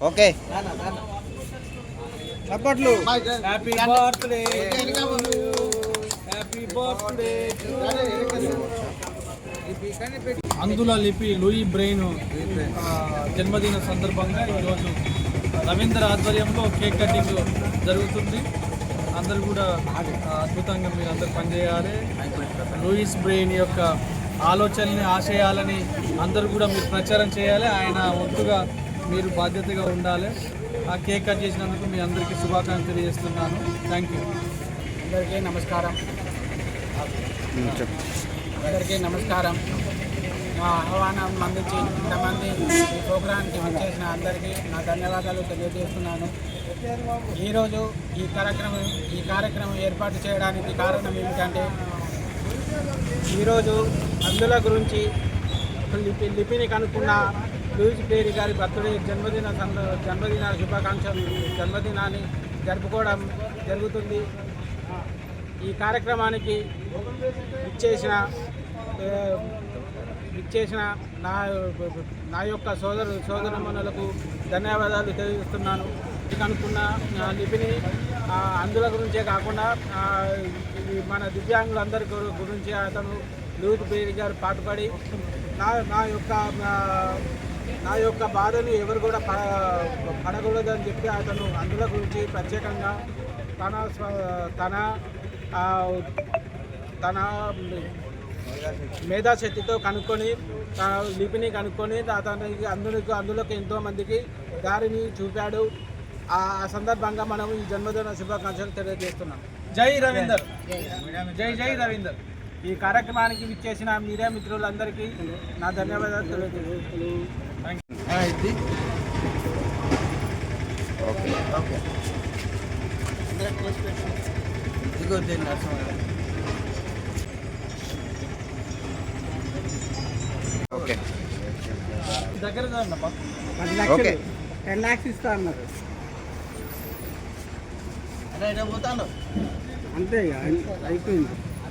Okay. చప్పట్లు. Happy birthday happy birthday అందుల లిపి లూయి బ్రెయిన్ ఆ, జన్మదిన సందర్భంగా ఈరోజు రవీంద్ర ఆధ్వర్యంలో కేక్ కటింగ్ జరుగుతుంది. అందరూ కూడా అద్భుతంగా మీరు అందరు పనిచేయాలి. లూయిస్ బ్రెయిన్ యొక్క ఆలోచనని ఆశయాలని అందరూ కూడా మీరు ప్రచారం చేయాలి. ఆయన వంతుగా మీరు బాధ్యతగా ఉండాలి. ఆ కేక్ కట్ చేసినందుకు మీ అందరికీ శుభాకాంక్షలు తెలియజేస్తున్నాను. థ్యాంక్ యూ అందరికీ నమస్కారం. అందరికీ నమస్కారం. మా ఆహ్వానం అందించి ఇంతమంది ఈ ప్రోగ్రాంకి వచ్చేసిన అందరికీ నా ధన్యవాదాలు తెలియజేస్తున్నాను. ఈరోజు ఈ కార్యక్రమం ఈ కార్యక్రమం ఏర్పాటు చేయడానికి కారణం ఏమిటంటే ఈరోజు అందుల గురించి లిపి లిపిని కనుక్కున్న లూయిస్ పేరి గారి బర్త్డే జన్మదిన సంద జన్మదిన శుభాకాంక్షలు. జన్మదినాన్ని జరుపుకోవడం జరుగుతుంది. ఈ కార్యక్రమానికి ఇచ్చేసిన ఇచ్చేసిన నా నా యొక్క సోదరు సోదరమణులకు ధన్యవాదాలు తెలియజేస్తున్నాను. అనుకున్న లిపిని అందుల గురించే కాకుండా మన దివ్యాంగులందరి గురించి అతను లూజ్ బేరి గారు పాటుపడి నా నా యొక్క నా యొక్క బాధను ఎవరు కూడా పడ పడకూడదని చెప్పి అతను అందుల గురించి ప్రత్యేకంగా తన స్వ- తన తన మేధాశక్తితో కనుక్కొని తన లిపిని కనుక్కొని అతనికి అందులోకి అందులోకి ఎంతో మందికి దారిని చూపాడు. ఆ సందర్భంగా మనం ఈ జన్మదిన శుభాకాంక్షలు తెలియజేస్తున్నాం. జై రవీందర్. జై జై రవీందర్. ఈ కార్యక్రమానికి విచ్చేసిన మీడియా మిత్రులందరికీ నా ధన్యవాదాలు తెలియజేస్తున్నాను. ఇది ఓకే. దగ్గర ఓకే. టెన్ ల్యాక్స్ ఇస్తా అన్నారు అంతే ఇక అయిపోయింది.